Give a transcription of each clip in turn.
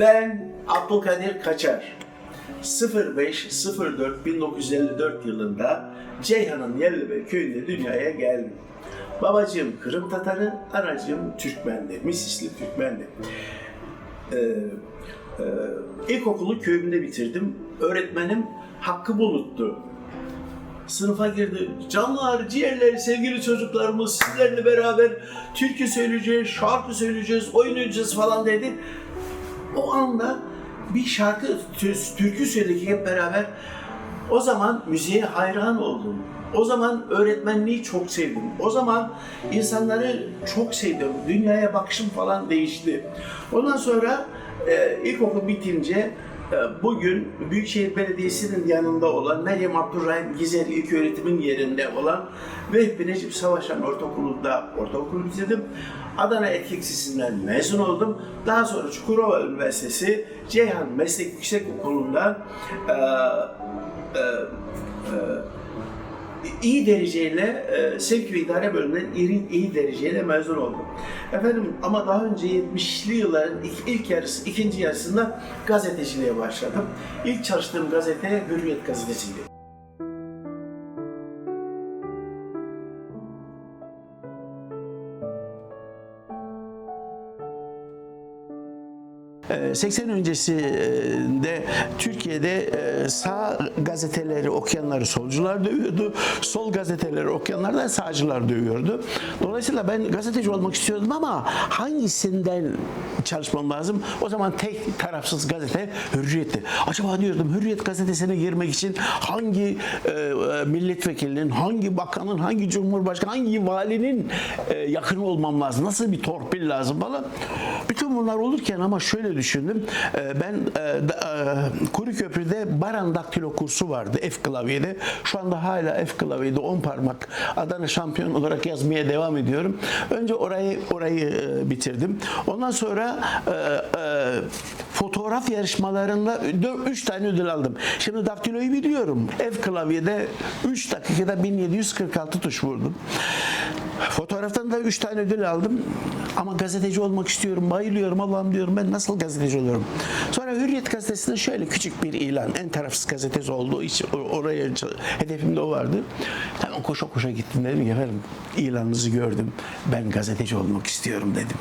Ben Abdülkadir Kaçar. 05-04-1954 yılında Ceyhan'ın Yerlibe köyünde dünyaya geldim. Babacığım Kırım Tatarı, anacığım Türkmendi, Misisli Türkmendi. Ee, e, ilkokulu köyümde bitirdim. Öğretmenim Hakkı Bulut'tu. Sınıfa girdi. Canlar, ciğerler, sevgili çocuklarımız sizlerle beraber türkü söyleyeceğiz, şarkı söyleyeceğiz, oyun oynayacağız falan dedi. O anda bir şarkı, tü- türkü söyledik hep beraber. O zaman müziğe hayran oldum. O zaman öğretmenliği çok sevdim. O zaman insanları çok sevdim. Dünyaya bakışım falan değişti. Ondan sonra e, ilkokul bitince bugün Büyükşehir Belediyesi'nin yanında olan Meryem Abdurrahim Gizer İlköğretim'in yerinde olan Vehbi Necip Savaşan Ortaokulu'nda ortaokulu bitirdim. Adana Erkek Lisesi'nden mezun oldum. Daha sonra Çukurova Üniversitesi Ceyhan Meslek Yüksekokulu'nda e, e, e, iyi dereceyle e, sevk ve idare bölümünden iyi, iyi dereceyle mezun oldum. Efendim ama daha önce 70'li yılların ilk, ilk yarısı, ikinci yarısında gazeteciliğe başladım. İlk çalıştığım gazete Hürriyet gazetesiydi. 80 öncesinde Türkiye'de e, sağ gazeteleri okuyanları solcular dövüyordu. Sol gazeteleri okuyanlar da sağcılar dövüyordu. Dolayısıyla ben gazeteci olmak istiyordum ama hangisinden çalışmam lazım? O zaman tek tarafsız gazete Hürriyet'ti. Acaba diyordum Hürriyet gazetesine girmek için hangi e, e, milletvekilinin, hangi bakanın, hangi cumhurbaşkanı, hangi valinin e, yakın olmam lazım? Nasıl bir torpil lazım falan. Bütün bunlar olurken ama şöyle düşündüm. E, Ben e, e, Kuruköprü'de Baran Daktilo kursu vardı F klavyede. Şu anda hala F klavyede 10 parmak Adana şampiyon olarak yazmaya devam ediyorum. Önce orayı orayı e, bitirdim. Ondan sonra fotoğraf yarışmalarında 3 tane ödül aldım. Şimdi daktiloyu biliyorum. F klavyede 3 dakikada 1746 tuş vurdum. Fotoğraftan da 3 tane ödül aldım. Ama gazeteci olmak istiyorum. Bayılıyorum. Allah'ım diyorum ben nasıl gazeteci oluyorum. Sonra Hürriyet gazetesinde şöyle küçük bir ilan. En tarafsız gazetesi olduğu için or- oraya hedefimde o vardı. Hemen koşa koşa gittim dedim ki efendim ilanınızı gördüm. Ben gazeteci olmak istiyorum dedim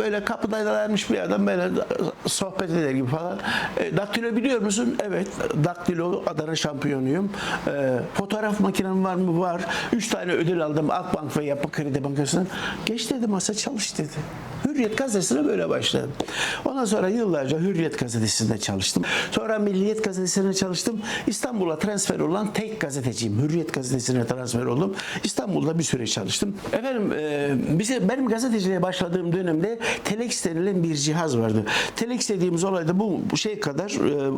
böyle kapıda vermiş bir adam böyle sohbet eder gibi falan. E, daktilo biliyor musun? Evet. Daktilo Adana şampiyonuyum. E, fotoğraf makinem var mı? Var. Üç tane ödül aldım Akbank ve Yapı Kredi Bankası'ndan. Geç dedi masa çalış dedi. Hürriyet gazetesine böyle başladım. Ondan sonra yıllarca Hürriyet gazetesinde çalıştım. Sonra Milliyet gazetesine çalıştım. İstanbul'a transfer olan tek gazeteciyim. Hürriyet gazetesine transfer oldum. İstanbul'da bir süre çalıştım. Efendim e, bize benim gazeteciliğe başladığım dönemde telex denilen bir cihaz vardı. Telex dediğimiz olay da bu, şey kadar e,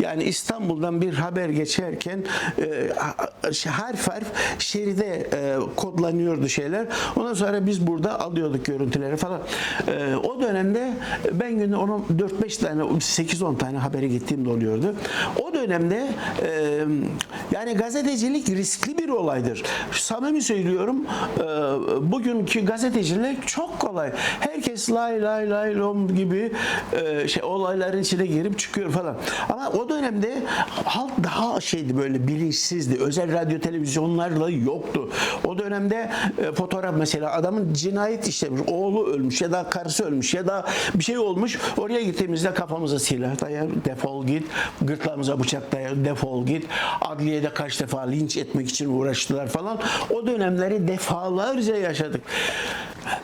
yani İstanbul'dan bir haber geçerken e, harf harf şeride e, kodlanıyordu şeyler. Ondan sonra biz burada alıyorduk görüntüleri falan. E, o dönemde ben günde onun 4-5 tane 8-10 tane haberi gittiğimde oluyordu. O dönemde e, yani gazetecilik riskli bir olaydır. Samimi söylüyorum e, bugünkü gazetecilik çok kolay. Herkes lay lay lay lom gibi e, şey olayların içine girip çıkıyor falan. Ama o dönemde halk daha şeydi böyle bilinçsizdi. Özel radyo televizyonlarla yoktu. O dönemde e, fotoğraf mesela adamın cinayet işlemiş, oğlu ölmüş ya da karısı ölmüş ya da bir şey olmuş. Oraya gittiğimizde kafamıza silah dayar, defol git. Gırtlağımıza bıçak dayar, defol git. Adliyede kaç defa linç etmek için uğraştılar falan. O dönemleri defalarca yaşadık.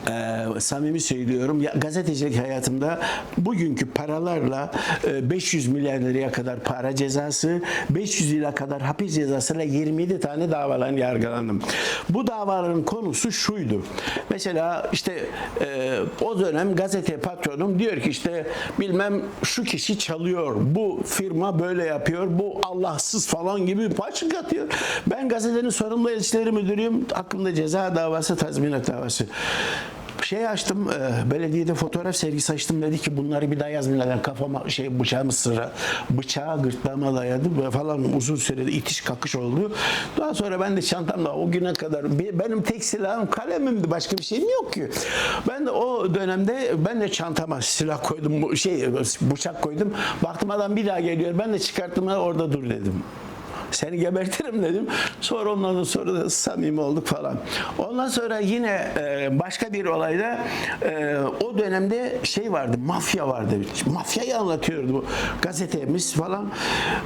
Ee, samimi söylüyorum ya, gazetecilik hayatımda bugünkü paralarla e, 500 milyar liraya kadar para cezası 500 yıla kadar hapis cezasıyla 27 tane davaların yargılandım. Bu davaların konusu şuydu. Mesela işte e, o dönem gazete patronum diyor ki işte bilmem şu kişi çalıyor, bu firma böyle yapıyor, bu Allahsız falan gibi başlık atıyor. Ben gazetenin sorumlu elçileri müdürüyüm. Hakkımda ceza davası, tazminat davası. Şey açtım, e, belediyede fotoğraf sergisi açtım. Dedi ki bunları bir daha yazmayın. Kafama şey bıçağımı sıra, bıçağı gırtlağıma dayadı Böyle falan uzun sürede itiş kakış oldu. Daha sonra ben de çantamda o güne kadar be- benim tek silahım kalemimdi. Başka bir şeyim yok ki. Ben de o dönemde ben de çantama silah koydum, şey bıçak koydum. Baktım adam bir daha geliyor. Ben de çıkarttım orada dur dedim. Seni gebertirim dedim. Sonra ondan sonra da samimi olduk falan. Ondan sonra yine e, başka bir olayda e, o dönemde şey vardı, mafya vardı. Mafyayı anlatıyordu gazetemiz falan.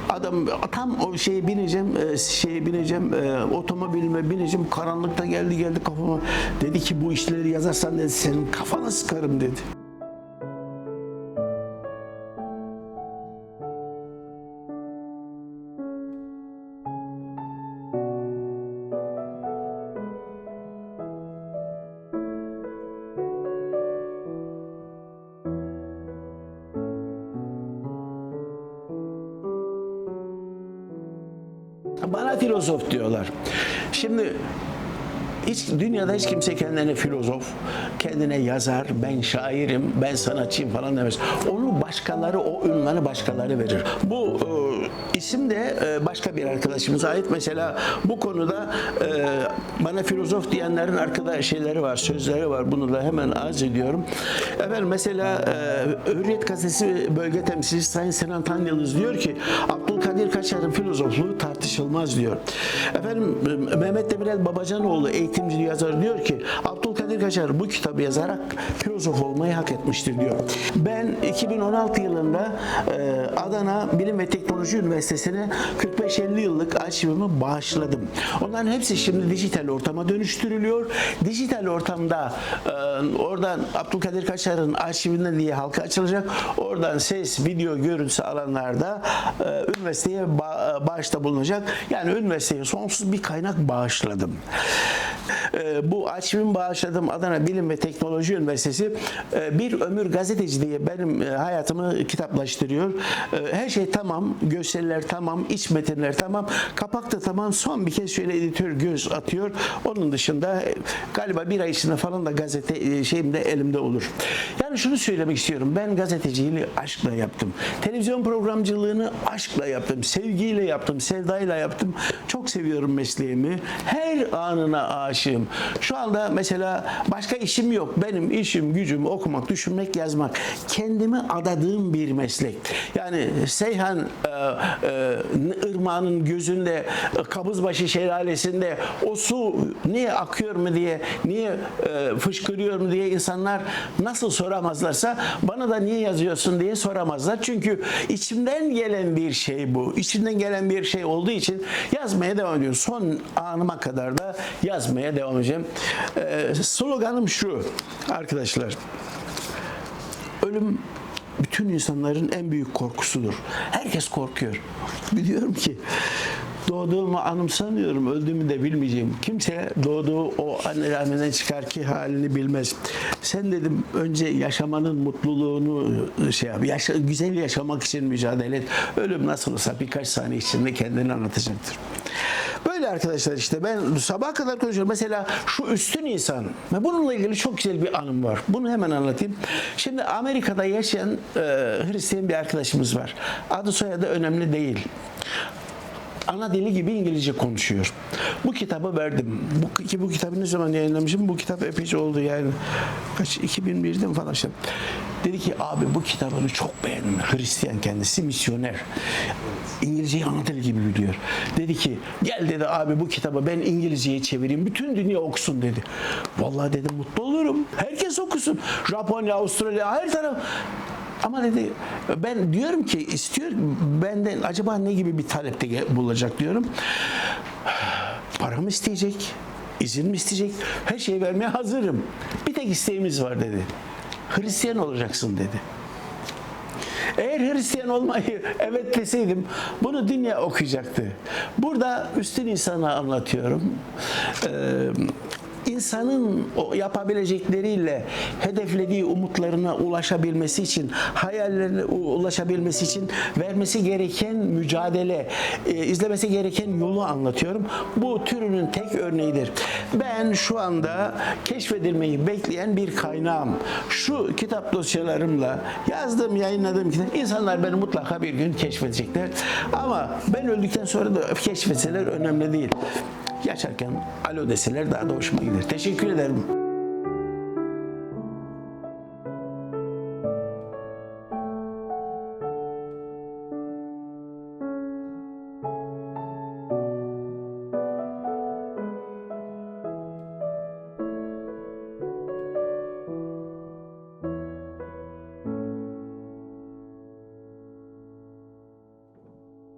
Adam tam o şeye bineceğim, e, şeye bineceğim, otomobilime bineceğim. Karanlıkta geldi geldi kafama. Dedi ki bu işleri yazarsan dedi senin kafana sıkarım dedi. Bana filozof diyorlar. Şimdi hiç dünyada hiç kimse kendine filozof, kendine yazar, ben şairim, ben sanatçıyım falan demez. Onu başkaları, o ünvanı başkaları verir. Bu e, isim de e, başka bir arkadaşımıza ait. Mesela bu konuda e, bana filozof diyenlerin arkada şeyleri var, sözleri var. Bunu da hemen arz ediyorum. Efendim mesela e, Hürriyet Gazetesi bölge temsilcisi Sayın Sinan Tanyıldız diyor ki Abdülkadir Kaçar'ın filozofluğu tartışılmaz diyor. Efendim Mehmet Demirel Babacanoğlu eğitimci yazar diyor ki Abdülkadir Kaçar bu kitabı yazarak filozof olmayı hak etmiştir diyor. Ben 2016 yılında Adana Bilim ve Teknoloji Üniversitesi'ne 45-50 yıllık arşivimi bağışladım. Onların hepsi şimdi dijital ortama dönüştürülüyor. Dijital ortamda e, oradan Abdülkadir Kaçar'ın arşivinden diye halka açılacak. Oradan ses, video, görüntüsü alanlarda e, üniversiteye ba- bağışta bulunacak. Yani üniversiteye sonsuz bir kaynak bağışladım. E, bu arşivimi bağışladım Adana Bilim ve Teknoloji Üniversitesi e, bir ömür gazeteci diye benim e, hayatımı kitaplaştırıyor. E, her şey tamam, gösteriler tamam, iç metinler tamam, kapak da tamam. Son bir kez şöyle editör göz atıyor. Onun dışında galiba bir ay içinde falan da gazete e, şeyim de elimde olur. Şunu söylemek istiyorum. Ben gazeteciliği aşkla yaptım. Televizyon programcılığını aşkla yaptım. Sevgiyle yaptım. Sevdayla yaptım. Çok seviyorum mesleğimi. Her anına aşığım. Şu anda mesela başka işim yok. Benim işim, gücüm okumak, düşünmek, yazmak. Kendimi adadığım bir meslek. Yani Seyhan e, e, ırmağının gözünde e, Kabızbaşı şelalesinde o su niye akıyor mu diye niye e, fışkırıyor mu diye insanlar nasıl soramazlarsa bana da niye yazıyorsun diye soramazlar. Çünkü içimden gelen bir şey bu. İçimden gelen bir şey olduğu için yazmaya devam ediyorum. Son anıma kadar da yazmaya devam edeceğim. E, sloganım şu arkadaşlar. Ölüm bütün insanların en büyük korkusudur. Herkes korkuyor. Biliyorum ki doğduğumu anımsamıyorum, öldüğümü de bilmeyeceğim. Kimse doğduğu o anne rahminden çıkar ki halini bilmez. Sen dedim önce yaşamanın mutluluğunu şey yap, yaşa, güzel yaşamak için mücadele et. Ölüm nasıl olsa birkaç saniye içinde kendini anlatacaktır. Böyle arkadaşlar işte ben sabah kadar konuşuyorum. Mesela şu üstün insan. Bununla ilgili çok güzel bir anım var. Bunu hemen anlatayım. Şimdi Amerika'da yaşayan e, Hristiyan bir arkadaşımız var. Adı soyadı önemli değil ana dili gibi İngilizce konuşuyor. Bu kitabı verdim. Bu, ki bu kitabı ne zaman yayınlamışım? Bu kitap epeyce oldu yani. Kaç? 2001'de mi falan işte. Dedi ki abi bu kitabını çok beğendim. Hristiyan kendisi, misyoner. İngilizceyi ana dili gibi biliyor. Dedi ki gel dedi abi bu kitabı ben İngilizceye çevireyim. Bütün dünya okusun dedi. Vallahi dedim mutlu olurum. Herkes okusun. Japonya, Avustralya her taraf. Ama dedi ben diyorum ki istiyor benden acaba ne gibi bir talepte bulacak diyorum. Para mı isteyecek? izin mi isteyecek? Her şeyi vermeye hazırım. Bir tek isteğimiz var dedi. Hristiyan olacaksın dedi. Eğer Hristiyan olmayı evet deseydim bunu dünya okuyacaktı. Burada üstün insana anlatıyorum. Ee, insanın o yapabilecekleriyle hedeflediği umutlarına ulaşabilmesi için, hayallerine ulaşabilmesi için vermesi gereken mücadele, e, izlemesi gereken yolu anlatıyorum. Bu türünün tek örneğidir. Ben şu anda keşfedilmeyi bekleyen bir kaynağım. Şu kitap dosyalarımla yazdığım, yayınladığım kitap, insanlar beni mutlaka bir gün keşfedecekler. Ama ben öldükten sonra da keşfetseler önemli değil. Yaşarken alo deseler daha da hoşuma gider. Teşekkür ederim.